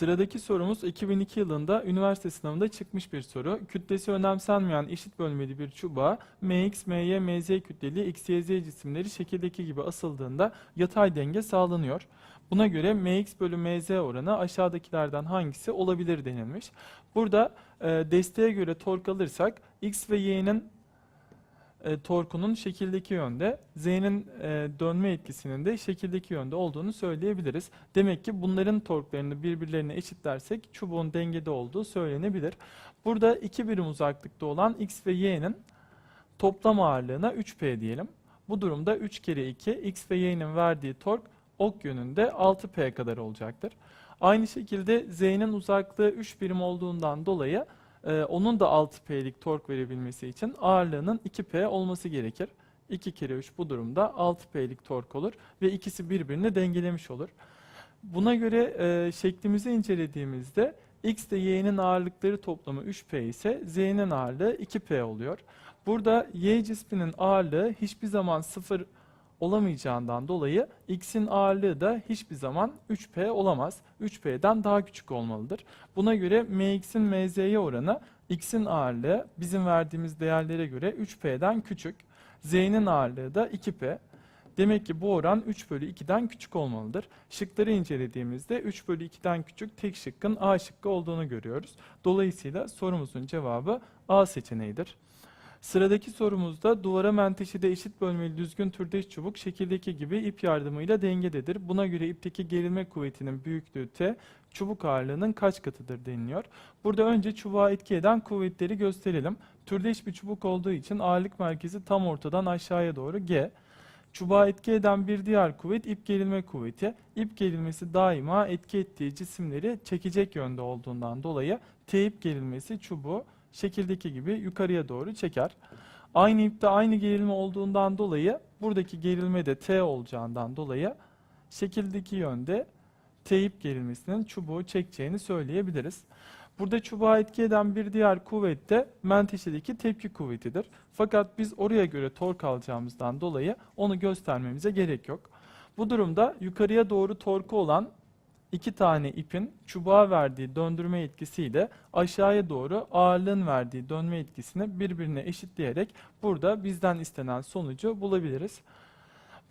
Sıradaki sorumuz 2002 yılında üniversite sınavında çıkmış bir soru. Kütlesi önemsenmeyen eşit bölmeli bir çubuğa mx, my, mz kütleli x, y, z cisimleri şekildeki gibi asıldığında yatay denge sağlanıyor. Buna göre mx bölü mz oranı aşağıdakilerden hangisi olabilir denilmiş. Burada e, desteğe göre tork alırsak x ve y'nin e, torkunun şekildeki yönde, Z'nin e, dönme etkisinin de şekildeki yönde olduğunu söyleyebiliriz. Demek ki bunların torklarını birbirlerine eşitlersek çubuğun dengede olduğu söylenebilir. Burada iki birim uzaklıkta olan X ve Y'nin toplam ağırlığına 3P diyelim. Bu durumda 3 kere 2 X ve Y'nin verdiği tork ok yönünde 6P kadar olacaktır. Aynı şekilde Z'nin uzaklığı 3 birim olduğundan dolayı ee, onun da 6P'lik tork verebilmesi için ağırlığının 2P olması gerekir. 2 kere 3 bu durumda 6P'lik tork olur ve ikisi birbirini dengelemiş olur. Buna göre e, şeklimizi incelediğimizde x ile y'nin ağırlıkları toplamı 3P ise z'nin ağırlığı 2P oluyor. Burada y cisminin ağırlığı hiçbir zaman sıfır olamayacağından dolayı x'in ağırlığı da hiçbir zaman 3p olamaz. 3p'den daha küçük olmalıdır. Buna göre mx'in mz'ye oranı x'in ağırlığı bizim verdiğimiz değerlere göre 3p'den küçük. z'nin ağırlığı da 2p. Demek ki bu oran 3 bölü 2'den küçük olmalıdır. Şıkları incelediğimizde 3 bölü 2'den küçük tek şıkkın A şıkkı olduğunu görüyoruz. Dolayısıyla sorumuzun cevabı A seçeneğidir. Sıradaki sorumuzda duvara menteşede eşit bölmeli düzgün türdeş çubuk şekildeki gibi ip yardımıyla dengededir. Buna göre ipteki gerilme kuvvetinin büyüklüğü T, çubuk ağırlığının kaç katıdır deniliyor. Burada önce çubuğa etki eden kuvvetleri gösterelim. Türdeş bir çubuk olduğu için ağırlık merkezi tam ortadan aşağıya doğru G. Çubuğa etki eden bir diğer kuvvet ip gerilme kuvveti. İp gerilmesi daima etki ettiği cisimleri çekecek yönde olduğundan dolayı T ip gerilmesi çubuğu şekildeki gibi yukarıya doğru çeker. Aynı ipte aynı gerilme olduğundan dolayı buradaki gerilme de T olacağından dolayı şekildeki yönde T ip gerilmesinin çubuğu çekeceğini söyleyebiliriz. Burada çubuğa etki eden bir diğer kuvvet de menteşedeki tepki kuvvetidir. Fakat biz oraya göre tork alacağımızdan dolayı onu göstermemize gerek yok. Bu durumda yukarıya doğru torku olan iki tane ipin çubuğa verdiği döndürme etkisiyle aşağıya doğru ağırlığın verdiği dönme etkisini birbirine eşitleyerek burada bizden istenen sonucu bulabiliriz.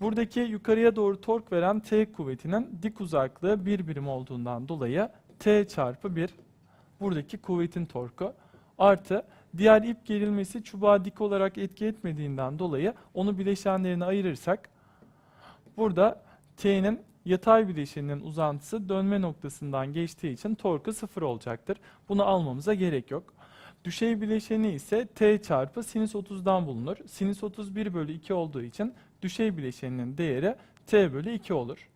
Buradaki yukarıya doğru tork veren T kuvvetinin dik uzaklığı bir birim olduğundan dolayı T çarpı 1 buradaki kuvvetin torku artı diğer ip gerilmesi çubuğa dik olarak etki etmediğinden dolayı onu bileşenlerine ayırırsak burada T'nin yatay bileşeninin uzantısı dönme noktasından geçtiği için torku sıfır olacaktır. Bunu almamıza gerek yok. Düşey bileşeni ise t çarpı sinüs 30'dan bulunur. Sinüs 31 bölü 2 olduğu için düşey bileşeninin değeri t bölü 2 olur.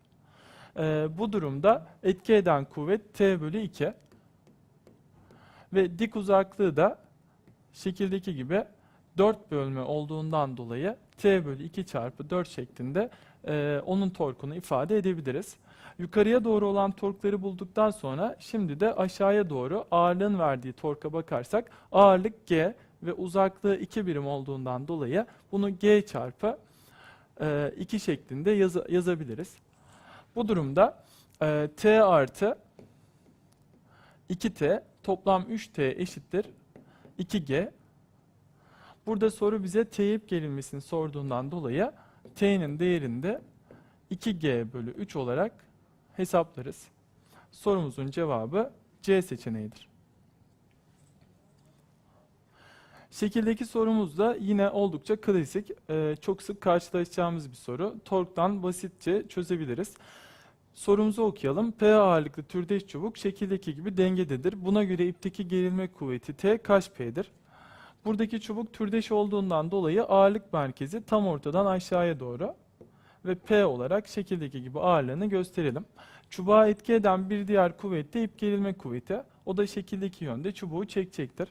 Ee, bu durumda etki eden kuvvet t bölü 2 ve dik uzaklığı da şekildeki gibi 4 bölme olduğundan dolayı t bölü 2 çarpı 4 şeklinde e, onun torkunu ifade edebiliriz. Yukarıya doğru olan torkları bulduktan sonra şimdi de aşağıya doğru ağırlığın verdiği torka bakarsak ağırlık G ve uzaklığı 2 birim olduğundan dolayı bunu G çarpı e, 2 şeklinde yaz yazabiliriz. Bu durumda e, T artı 2T toplam 3T eşittir 2G. Burada soru bize T ip gerilmesini sorduğundan dolayı T'nin değerini de 2G bölü 3 olarak hesaplarız. Sorumuzun cevabı C seçeneğidir. Şekildeki sorumuz da yine oldukça klasik, e, çok sık karşılaşacağımız bir soru. Tork'tan basitçe çözebiliriz. Sorumuzu okuyalım. P ağırlıklı türdeş çubuk şekildeki gibi dengededir. Buna göre ipteki gerilme kuvveti T kaç P'dir? Buradaki çubuk türdeş olduğundan dolayı ağırlık merkezi tam ortadan aşağıya doğru ve P olarak şekildeki gibi ağırlığını gösterelim. Çubuğa etki eden bir diğer kuvvet de ip gerilme kuvveti. O da şekildeki yönde çubuğu çekecektir.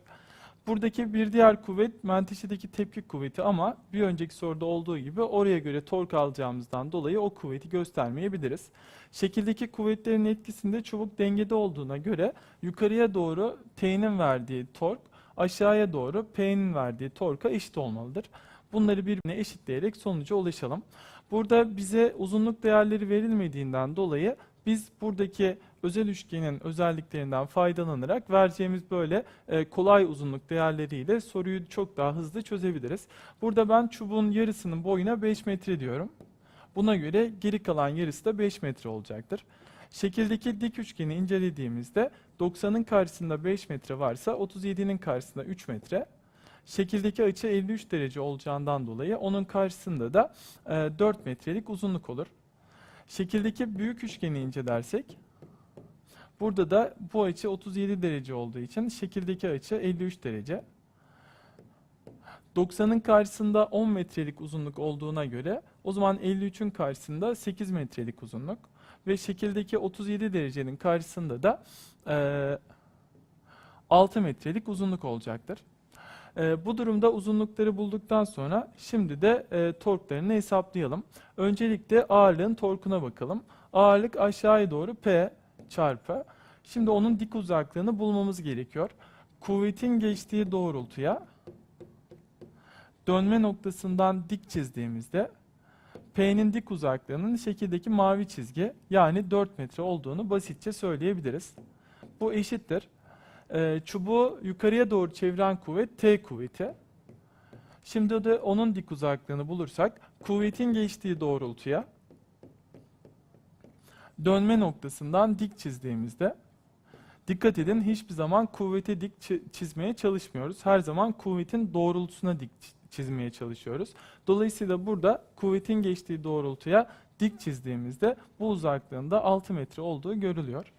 Buradaki bir diğer kuvvet menteşedeki tepki kuvveti ama bir önceki soruda olduğu gibi oraya göre tork alacağımızdan dolayı o kuvveti göstermeyebiliriz. Şekildeki kuvvetlerin etkisinde çubuk dengede olduğuna göre yukarıya doğru T'nin verdiği tork aşağıya doğru P'nin verdiği torka eşit olmalıdır. Bunları birbirine eşitleyerek sonuca ulaşalım. Burada bize uzunluk değerleri verilmediğinden dolayı biz buradaki özel üçgenin özelliklerinden faydalanarak vereceğimiz böyle e, kolay uzunluk değerleriyle soruyu çok daha hızlı çözebiliriz. Burada ben çubuğun yarısının boyuna 5 metre diyorum. Buna göre geri kalan yarısı da 5 metre olacaktır. Şekildeki dik üçgeni incelediğimizde 90'ın karşısında 5 metre varsa 37'nin karşısında 3 metre. Şekildeki açı 53 derece olacağından dolayı onun karşısında da e, 4 metrelik uzunluk olur. Şekildeki büyük üçgeni incelersek burada da bu açı 37 derece olduğu için şekildeki açı 53 derece. 90'ın karşısında 10 metrelik uzunluk olduğuna göre o zaman 53'ün karşısında 8 metrelik uzunluk ve şekildeki 37 derecenin karşısında da eee 6 metrelik uzunluk olacaktır. Eee, bu durumda uzunlukları bulduktan sonra şimdi de eee, torklarını hesaplayalım. Öncelikle ağırlığın torkuna bakalım. Ağırlık aşağıya doğru P çarpı. Şimdi onun dik uzaklığını bulmamız gerekiyor. Kuvvetin geçtiği doğrultuya dönme noktasından dik çizdiğimizde P'nin dik uzaklığının şekildeki mavi çizgi yani 4 metre olduğunu basitçe söyleyebiliriz. Bu eşittir. Ee, çubuğu yukarıya doğru çeviren kuvvet T kuvveti. Şimdi de onun dik uzaklığını bulursak kuvvetin geçtiği doğrultuya dönme noktasından dik çizdiğimizde dikkat edin hiçbir zaman kuvvete dik çi- çizmeye çalışmıyoruz. Her zaman kuvvetin doğrultusuna dik çizmeye çalışıyoruz. Dolayısıyla burada kuvvetin geçtiği doğrultuya dik çizdiğimizde bu uzaklığında 6 metre olduğu görülüyor.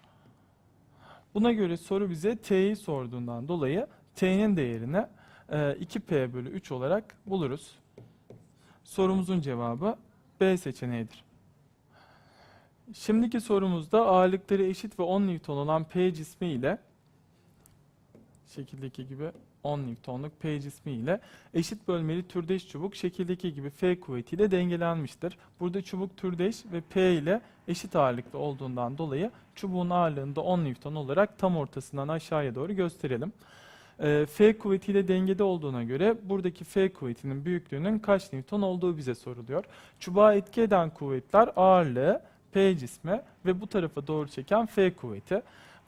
Buna göre soru bize T'yi sorduğundan dolayı T'nin değerini e, 2P bölü 3 olarak buluruz. Sorumuzun cevabı B seçeneğidir. Şimdiki sorumuzda ağırlıkları eşit ve 10 Newton olan P cismi ile şekildeki gibi 10 Newton'luk P cismi ile eşit bölmeli türdeş çubuk şekildeki gibi F kuvvetiyle dengelenmiştir. Burada çubuk türdeş ve P ile eşit ağırlıkta olduğundan dolayı çubuğun ağırlığını da 10 Newton olarak tam ortasından aşağıya doğru gösterelim. Ee, F kuvvetiyle dengede olduğuna göre buradaki F kuvvetinin büyüklüğünün kaç Newton olduğu bize soruluyor. Çubuğa etki eden kuvvetler ağırlığı, P cismi ve bu tarafa doğru çeken F kuvveti.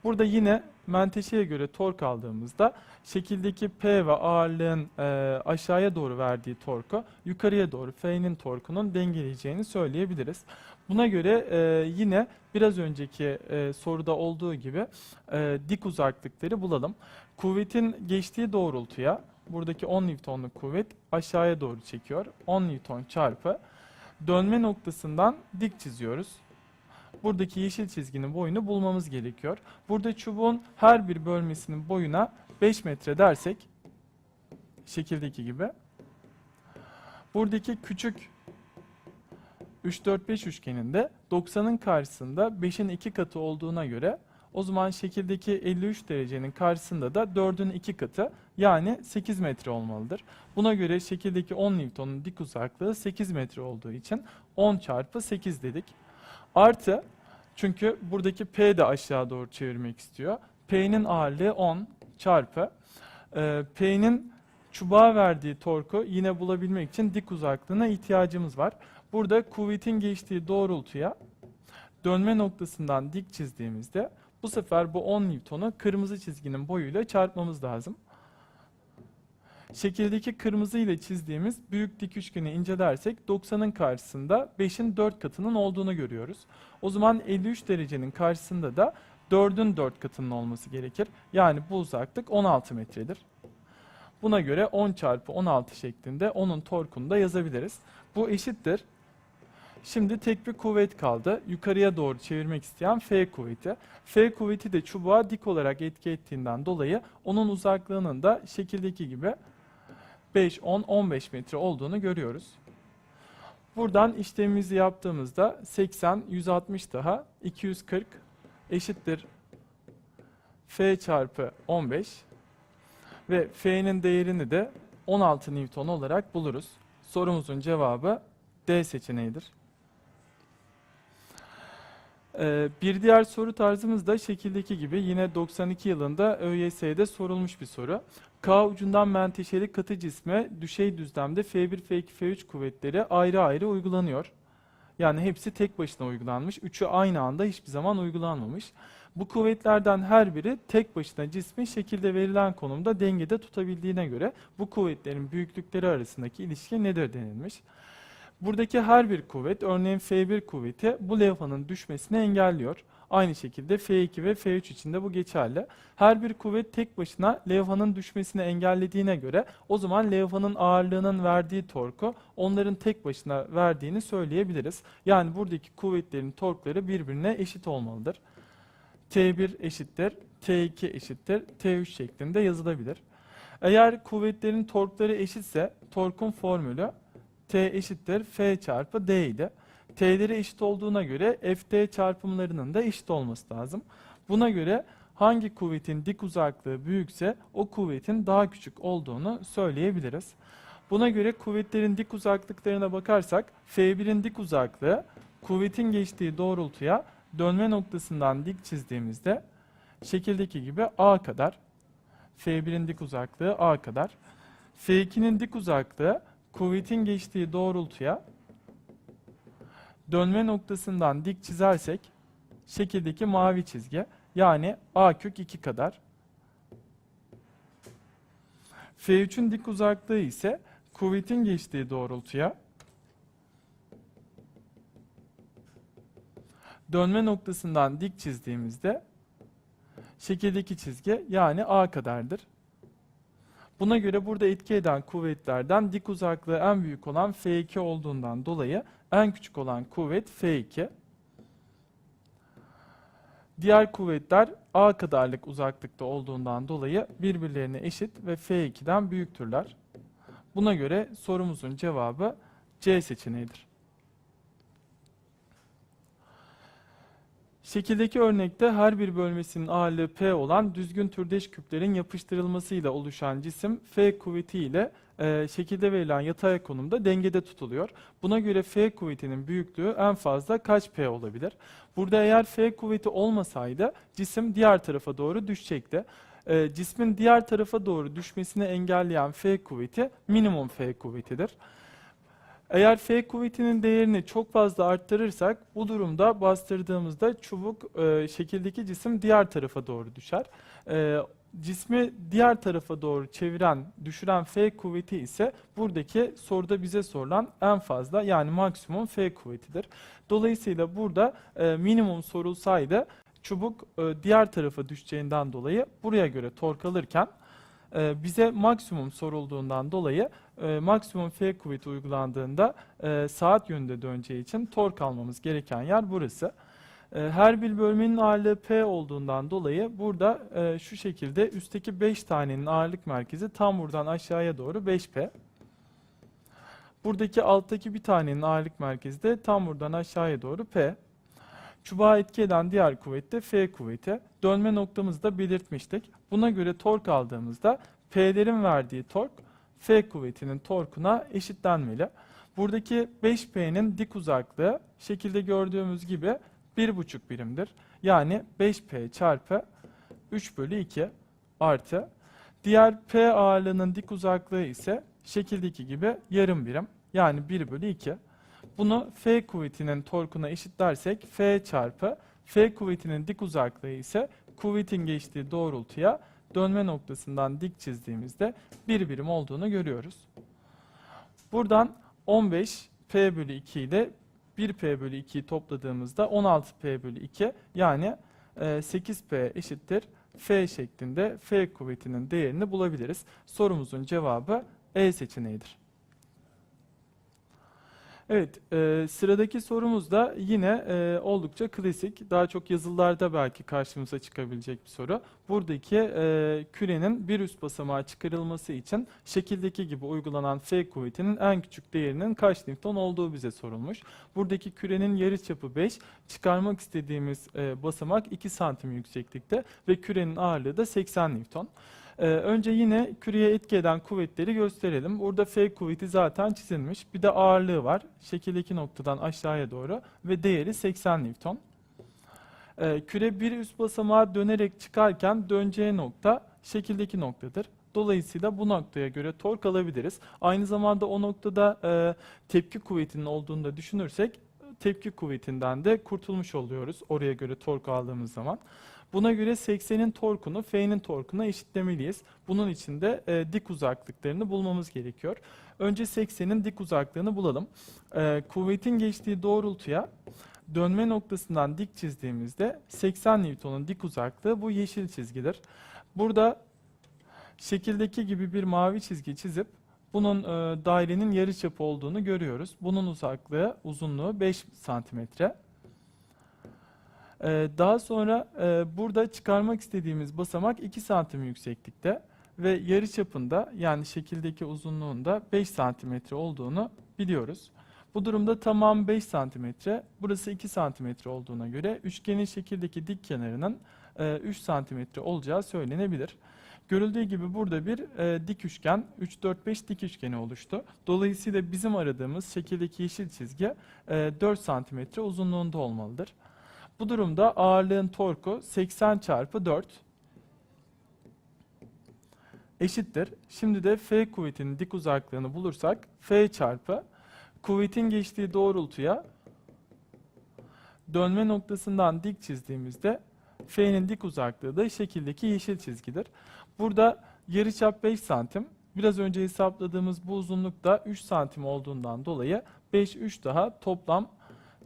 Burada yine menteşeye göre tork aldığımızda şekildeki P ve ağırlığın e, aşağıya doğru verdiği torku yukarıya doğru F'nin torkunun dengeleyeceğini söyleyebiliriz. Buna göre e, yine biraz önceki e, soruda olduğu gibi e, dik uzaklıkları bulalım. Kuvvetin geçtiği doğrultuya buradaki 10 Newton'luk kuvvet aşağıya doğru çekiyor. 10 Newton çarpı dönme noktasından dik çiziyoruz. Buradaki yeşil çizginin boyunu bulmamız gerekiyor. Burada çubuğun her bir bölmesinin boyuna 5 metre dersek şekildeki gibi. Buradaki küçük 3 4 5 üçgeninde 90'ın karşısında 5'in 2 katı olduğuna göre o zaman şekildeki 53 derecenin karşısında da 4'ün 2 katı yani 8 metre olmalıdır. Buna göre şekildeki 10 Newton'un dik uzaklığı 8 metre olduğu için 10 çarpı 8 dedik. Artı çünkü buradaki P de aşağı doğru çevirmek istiyor. P'nin ağırlığı 10 çarpı e, P'nin çubuğa verdiği torku yine bulabilmek için dik uzaklığına ihtiyacımız var. Burada kuvvetin geçtiği doğrultuya dönme noktasından dik çizdiğimizde bu sefer bu 10 Newton'u kırmızı çizginin boyuyla çarpmamız lazım. Şekildeki kırmızı ile çizdiğimiz büyük dik üçgeni incelersek 90'ın karşısında 5'in 4 katının olduğunu görüyoruz. O zaman 53 derecenin karşısında da 4'ün 4 katının olması gerekir. Yani bu uzaklık 16 metredir. Buna göre 10 çarpı 16 şeklinde onun torkunu da yazabiliriz. Bu eşittir. Şimdi tek bir kuvvet kaldı. Yukarıya doğru çevirmek isteyen F kuvveti. F kuvveti de çubuğa dik olarak etki ettiğinden dolayı onun uzaklığının da şekildeki gibi 5, 10, 15 metre olduğunu görüyoruz. Buradan işlemimizi yaptığımızda 80, 160 daha 240 eşittir F çarpı 15 ve F'nin değerini de 16 Newton olarak buluruz. Sorumuzun cevabı D seçeneğidir. Ee, bir diğer soru tarzımız da şekildeki gibi yine 92 yılında ÖYS'de sorulmuş bir soru. K ucundan menteşeli katı cisme düşey düzlemde F1, F2, F3 kuvvetleri ayrı ayrı uygulanıyor. Yani hepsi tek başına uygulanmış. Üçü aynı anda hiçbir zaman uygulanmamış. Bu kuvvetlerden her biri tek başına cismin şekilde verilen konumda dengede tutabildiğine göre bu kuvvetlerin büyüklükleri arasındaki ilişki nedir denilmiş. Buradaki her bir kuvvet, örneğin F1 kuvveti bu levhanın düşmesini engelliyor. Aynı şekilde F2 ve F3 için de bu geçerli. Her bir kuvvet tek başına levhanın düşmesini engellediğine göre o zaman levhanın ağırlığının verdiği torku onların tek başına verdiğini söyleyebiliriz. Yani buradaki kuvvetlerin torkları birbirine eşit olmalıdır. T1 eşittir, T2 eşittir, T3 şeklinde yazılabilir. Eğer kuvvetlerin torkları eşitse torkun formülü T eşittir F çarpı D idi. T'leri eşit olduğuna göre Ft çarpımlarının da eşit olması lazım. Buna göre hangi kuvvetin dik uzaklığı büyükse o kuvvetin daha küçük olduğunu söyleyebiliriz. Buna göre kuvvetlerin dik uzaklıklarına bakarsak F1'in dik uzaklığı kuvvetin geçtiği doğrultuya dönme noktasından dik çizdiğimizde şekildeki gibi A kadar. F1'in dik uzaklığı A kadar. F2'nin dik uzaklığı kuvvetin geçtiği doğrultuya dönme noktasından dik çizersek şekildeki mavi çizgi yani A kök 2 kadar. F3'ün dik uzaklığı ise kuvvetin geçtiği doğrultuya dönme noktasından dik çizdiğimizde şekildeki çizgi yani A kadardır. Buna göre burada etki eden kuvvetlerden dik uzaklığı en büyük olan F2 olduğundan dolayı en küçük olan kuvvet F2. Diğer kuvvetler A kadarlık uzaklıkta olduğundan dolayı birbirlerine eşit ve F2'den büyüktürler. Buna göre sorumuzun cevabı C seçeneğidir. Şekildeki örnekte her bir bölmesinin ağırlığı P olan düzgün türdeş küplerin yapıştırılmasıyla oluşan cisim F kuvveti ile e, şekilde verilen yatay konumda dengede tutuluyor. Buna göre F kuvvetinin büyüklüğü en fazla kaç P olabilir? Burada eğer F kuvveti olmasaydı cisim diğer tarafa doğru düşecekti. E, cismin diğer tarafa doğru düşmesini engelleyen F kuvveti minimum F kuvvetidir. Eğer F kuvvetinin değerini çok fazla arttırırsak bu durumda bastırdığımızda çubuk e, şekildeki cisim diğer tarafa doğru düşer. E, cismi diğer tarafa doğru çeviren, düşüren F kuvveti ise buradaki soruda bize sorulan en fazla yani maksimum F kuvvetidir. Dolayısıyla burada e, minimum sorulsaydı çubuk e, diğer tarafa düşeceğinden dolayı buraya göre tork alırken e, bize maksimum sorulduğundan dolayı e, maksimum F kuvveti uygulandığında e, saat yönünde döneceği için tork almamız gereken yer burası. E, her bir bölmenin ağırlığı P olduğundan dolayı burada e, şu şekilde üstteki 5 tanenin ağırlık merkezi tam buradan aşağıya doğru 5P. Buradaki alttaki bir tanenin ağırlık merkezi de tam buradan aşağıya doğru P. Çubuğa etki eden diğer kuvvet de F kuvveti. Dönme noktamızı da belirtmiştik. Buna göre tork aldığımızda P'lerin verdiği tork F kuvvetinin torkuna eşitlenmeli. Buradaki 5P'nin dik uzaklığı şekilde gördüğümüz gibi 1,5 birimdir. Yani 5P çarpı 3 bölü 2 artı. Diğer P ağırlığının dik uzaklığı ise şekildeki gibi yarım birim. Yani 1 bölü 2. Bunu F kuvvetinin torkuna eşitlersek F çarpı F kuvvetinin dik uzaklığı ise kuvvetin geçtiği doğrultuya dönme noktasından dik çizdiğimizde bir birim olduğunu görüyoruz. Buradan 15 P bölü 2 ile 1 P bölü 2'yi topladığımızda 16 P bölü 2 yani 8 P eşittir F şeklinde F kuvvetinin değerini bulabiliriz. Sorumuzun cevabı E seçeneğidir. Evet, e, sıradaki sorumuz da yine e, oldukça klasik, daha çok yazılılarda belki karşımıza çıkabilecek bir soru. Buradaki e, kürenin bir üst basamağa çıkarılması için şekildeki gibi uygulanan F kuvvetinin en küçük değerinin kaç Newton olduğu bize sorulmuş. Buradaki kürenin yarıçapı 5, çıkarmak istediğimiz e, basamak 2 santim yükseklikte ve kürenin ağırlığı da 80 Newton. Ee, önce yine küreye etki eden kuvvetleri gösterelim. Burada F kuvveti zaten çizilmiş. Bir de ağırlığı var. Şekildeki noktadan aşağıya doğru ve değeri 80 Newton. Ee, küre bir üst basamağa dönerek çıkarken döneceği nokta şekildeki noktadır. Dolayısıyla bu noktaya göre tork alabiliriz. Aynı zamanda o noktada e, tepki kuvvetinin olduğunu da düşünürsek tepki kuvvetinden de kurtulmuş oluyoruz oraya göre tork aldığımız zaman. Buna göre 80'in torkunu F'nin torkuna eşitlemeliyiz. Bunun için de e, dik uzaklıklarını bulmamız gerekiyor. Önce 80'in dik uzaklığını bulalım. E, kuvvetin geçtiği doğrultuya dönme noktasından dik çizdiğimizde 80 Newton'un dik uzaklığı bu yeşil çizgidir. Burada şekildeki gibi bir mavi çizgi çizip bunun e, dairenin yarıçapı olduğunu görüyoruz. Bunun uzaklığı, uzunluğu 5 santimetre. E, daha sonra e, burada çıkarmak istediğimiz basamak 2 santim yükseklikte ve yarıçapında yani şekildeki uzunluğunda 5 santimetre olduğunu biliyoruz. Bu durumda tamam 5 santimetre, burası 2 santimetre olduğuna göre üçgenin şekildeki dik kenarının e, 3 santimetre olacağı söylenebilir. Görüldüğü gibi burada bir e, dik üçgen, 3, 4, 5 dik üçgeni oluştu. Dolayısıyla bizim aradığımız şekildeki yeşil çizgi e, 4 santimetre uzunluğunda olmalıdır. Bu durumda ağırlığın torku 80 çarpı 4 eşittir. Şimdi de F kuvvetinin dik uzaklığını bulursak F çarpı kuvvetin geçtiği doğrultuya dönme noktasından dik çizdiğimizde F'nin dik uzaklığı da şekildeki yeşil çizgidir. Burada yarıçap 5 santim. Biraz önce hesapladığımız bu uzunluk da 3 santim olduğundan dolayı 5 3 daha toplam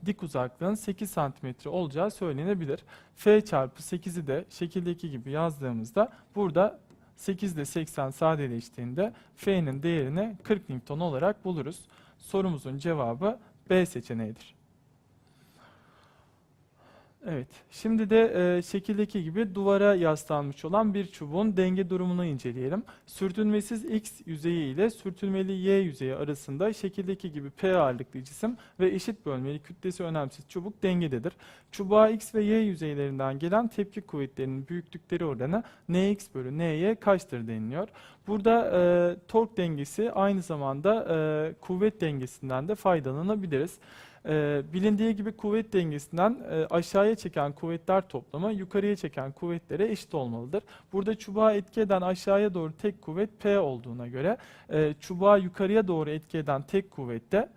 dik uzaklığın 8 santimetre olacağı söylenebilir. F çarpı 8'i de şekildeki gibi yazdığımızda burada 8 ile 80 sadeleştiğinde F'nin değerini 40 Newton olarak buluruz. Sorumuzun cevabı B seçeneğidir. Evet, şimdi de e, şekildeki gibi duvara yaslanmış olan bir çubuğun denge durumunu inceleyelim. Sürtünmesiz X yüzeyi ile sürtünmeli Y yüzeyi arasında şekildeki gibi P ağırlıklı cisim ve eşit bölmeli kütlesi önemsiz çubuk dengededir. Çubuğa X ve Y yüzeylerinden gelen tepki kuvvetlerinin büyüklükleri oranı Nx bölü Ny kaçtır deniliyor. Burada e, tork dengesi aynı zamanda e, kuvvet dengesinden de faydalanabiliriz. Ee, bilindiği gibi kuvvet dengesinden e, aşağıya çeken kuvvetler toplamı yukarıya çeken kuvvetlere eşit olmalıdır. Burada çubuğa etki eden aşağıya doğru tek kuvvet P olduğuna göre e, çubuğa yukarıya doğru etki eden tek kuvvet de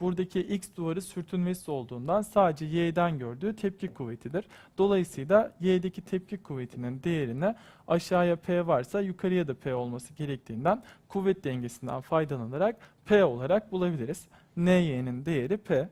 buradaki X duvarı sürtünmesi olduğundan sadece Y'den gördüğü tepki kuvvetidir. Dolayısıyla Y'deki tepki kuvvetinin değerini aşağıya P varsa yukarıya da P olması gerektiğinden kuvvet dengesinden faydalanarak P olarak bulabiliriz. NY'nin değeri P.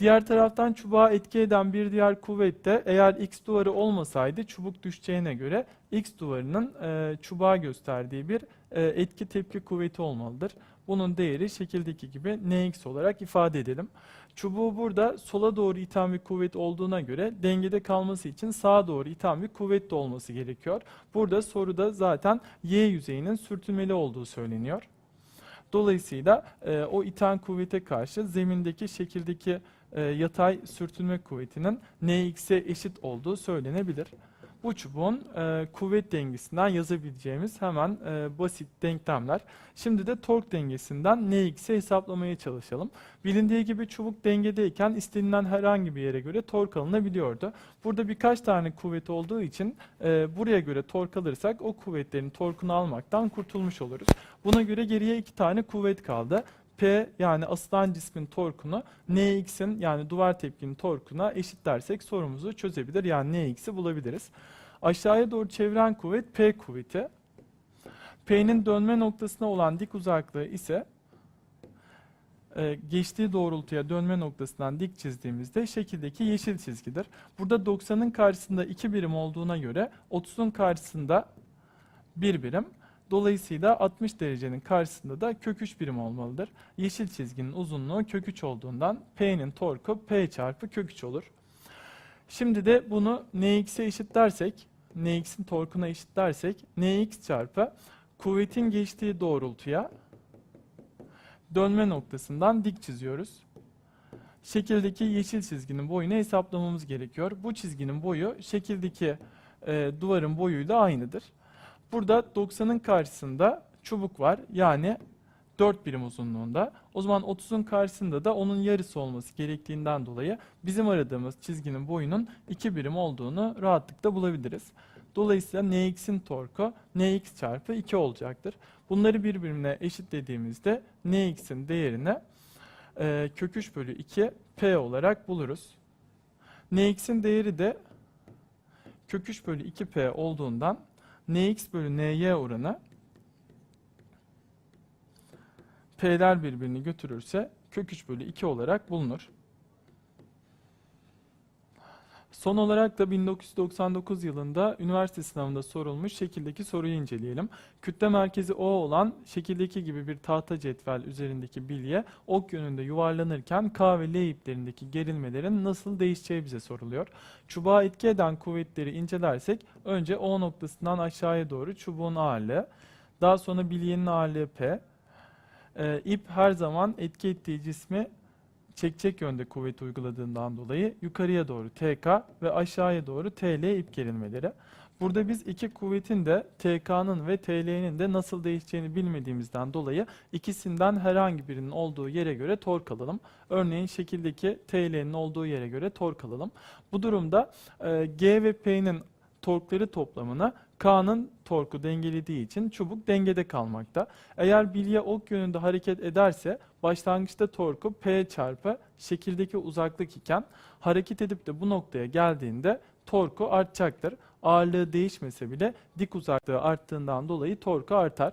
Diğer taraftan çubuğa etki eden bir diğer kuvvet de eğer X duvarı olmasaydı çubuk düşeceğine göre X duvarının e, çubuğa gösterdiği bir e, etki tepki kuvveti olmalıdır. Bunun değeri şekildeki gibi Nx olarak ifade edelim. Çubuğu burada sola doğru iten bir kuvvet olduğuna göre dengede kalması için sağa doğru iten bir kuvvet de olması gerekiyor. Burada soruda zaten Y yüzeyinin sürtünmeli olduğu söyleniyor. Dolayısıyla e, o iten kuvvete karşı zemindeki şekildeki e, yatay sürtünme kuvvetinin Nx'e eşit olduğu söylenebilir. Bu çubuğun e, kuvvet dengesinden yazabileceğimiz hemen e, basit denklemler. Şimdi de tork dengesinden Nx'i hesaplamaya çalışalım. Bilindiği gibi çubuk dengedeyken istenilen herhangi bir yere göre tork alınabiliyordu. Burada birkaç tane kuvvet olduğu için e, buraya göre tork alırsak o kuvvetlerin torkunu almaktan kurtulmuş oluruz. Buna göre geriye iki tane kuvvet kaldı. P yani asılan cismin torkunu Nx'in yani duvar tepkinin torkuna eşitlersek sorumuzu çözebilir. Yani Nx'i bulabiliriz. Aşağıya doğru çeviren kuvvet P kuvveti. P'nin dönme noktasına olan dik uzaklığı ise e, geçtiği doğrultuya dönme noktasından dik çizdiğimizde şekildeki yeşil çizgidir. Burada 90'ın karşısında 2 birim olduğuna göre 30'un karşısında 1 birim. Dolayısıyla 60 derecenin karşısında da kök 3 birim olmalıdır. Yeşil çizginin uzunluğu kök 3 olduğundan P'nin torku P çarpı kök 3 olur. Şimdi de bunu Nx'e eşitlersek, Nx'in torkuna eşitlersek Nx çarpı kuvvetin geçtiği doğrultuya dönme noktasından dik çiziyoruz. Şekildeki yeşil çizginin boyunu hesaplamamız gerekiyor. Bu çizginin boyu şekildeki e, duvarın boyuyla aynıdır. Burada 90'ın karşısında çubuk var. Yani 4 birim uzunluğunda. O zaman 30'un karşısında da onun yarısı olması gerektiğinden dolayı bizim aradığımız çizginin boyunun 2 birim olduğunu rahatlıkla bulabiliriz. Dolayısıyla Nx'in torku Nx çarpı 2 olacaktır. Bunları birbirine eşitlediğimizde Nx'in değerini e, kök 3 bölü 2 P olarak buluruz. Nx'in değeri de kök 3 bölü 2P olduğundan Nx bölü Ny oranı P'ler birbirini götürürse kök 3 bölü 2 olarak bulunur. Son olarak da 1999 yılında üniversite sınavında sorulmuş şekildeki soruyu inceleyelim. Kütle merkezi O olan şekildeki gibi bir tahta cetvel üzerindeki bilye ok yönünde yuvarlanırken K ve L iplerindeki gerilmelerin nasıl değişeceği bize soruluyor. Çubuğa etki eden kuvvetleri incelersek önce O noktasından aşağıya doğru çubuğun ağırlığı, daha sonra bilyenin ağırlığı P, ee, ip her zaman etki ettiği cismi çekecek yönde kuvvet uyguladığından dolayı yukarıya doğru TK ve aşağıya doğru TL ip gerilmeleri. Burada biz iki kuvvetin de TK'nın ve TL'nin de nasıl değişeceğini bilmediğimizden dolayı ikisinden herhangi birinin olduğu yere göre tork alalım. Örneğin şekildeki TL'nin olduğu yere göre tork alalım. Bu durumda e, G ve P'nin torkları toplamına K'nın torku dengelediği için çubuk dengede kalmakta. Eğer bilye ok yönünde hareket ederse başlangıçta torku P çarpı şekildeki uzaklık iken hareket edip de bu noktaya geldiğinde torku artacaktır. Ağırlığı değişmese bile dik uzaklığı arttığından dolayı torku artar.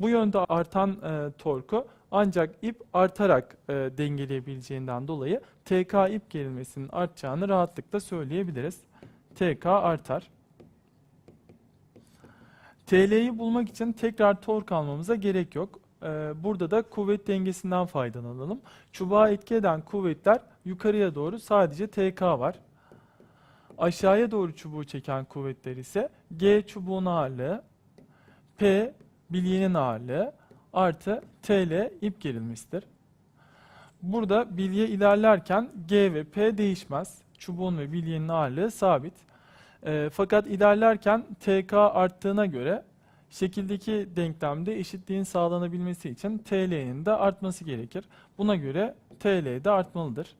Bu yönde artan e, torku ancak ip artarak e, dengeleyebileceğinden dolayı TK ip gerilmesinin artacağını rahatlıkla söyleyebiliriz. TK artar. TL'yi bulmak için tekrar tork almamıza gerek yok. Ee, Burada da kuvvet dengesinden faydalanalım. Çubuğa etki eden kuvvetler yukarıya doğru sadece TK var. Aşağıya doğru çubuğu çeken kuvvetler ise G çubuğun ağırlığı, P bilyenin ağırlığı artı TL ip gerilmesidir. Burada bilye ilerlerken G ve P değişmez. Çubuğun ve bilyenin ağırlığı sabit. E, fakat ilerlerken TK arttığına göre şekildeki denklemde eşitliğin sağlanabilmesi için TL'nin de artması gerekir. Buna göre TL de artmalıdır.